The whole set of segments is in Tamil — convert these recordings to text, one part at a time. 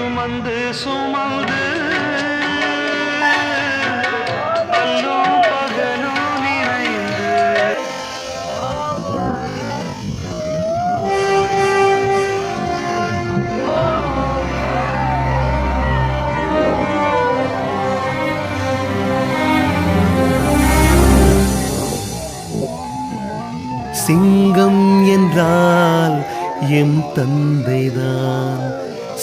சுமந்து சுமந்து சிங்கம் என்றால் எம் தந்தைதான்.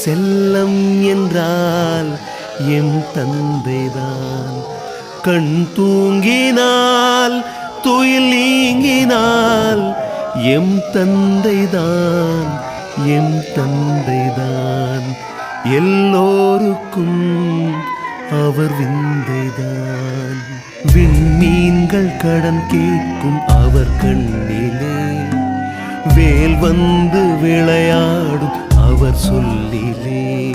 செல்லம் என்றால் எம் தந்தைதான். கண் தூங்கினால் துயில் நீங்கினால் எம் தந்தைதான் எம் தந்தைதான். எல்லோருக்கும் அவர் விந்தைதான். விண்மீன்கள் கடன் கேட்கும் அவர் கண்ணிலே. வேல் வந்து விளையாடும் அவர் சொல்லிலே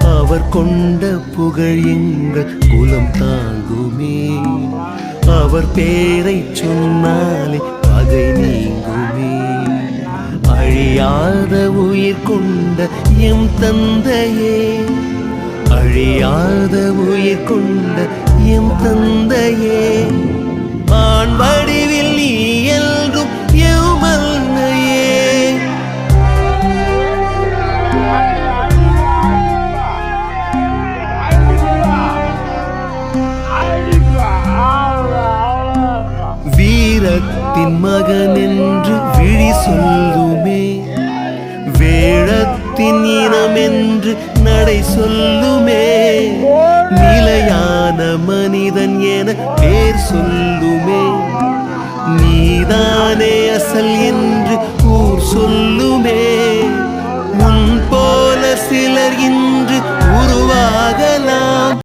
அவர் கொண்ட புகழ் எங்கள் குலம் தாங்குமே. அவர் பேரை சொன்னாலே பகை நீங்குமே. அழியாத உயிர் கொண்ட எம் தந்தையே அழியாத உயிர் கொண்ட எம் தந்தையே. ஆண்படி தெய்வத்தின் மகன் என்று விழி சொல்லுமே. வேளத்தின் இனம் என்று நடை சொல்லுமே. நிலையான மனிதன் என பேர் சொல்லுமே. நீதானே அசல் என்று ஊர் சொல்லுமே. உன் போல சிலர் இன்று உருவாகலாம்.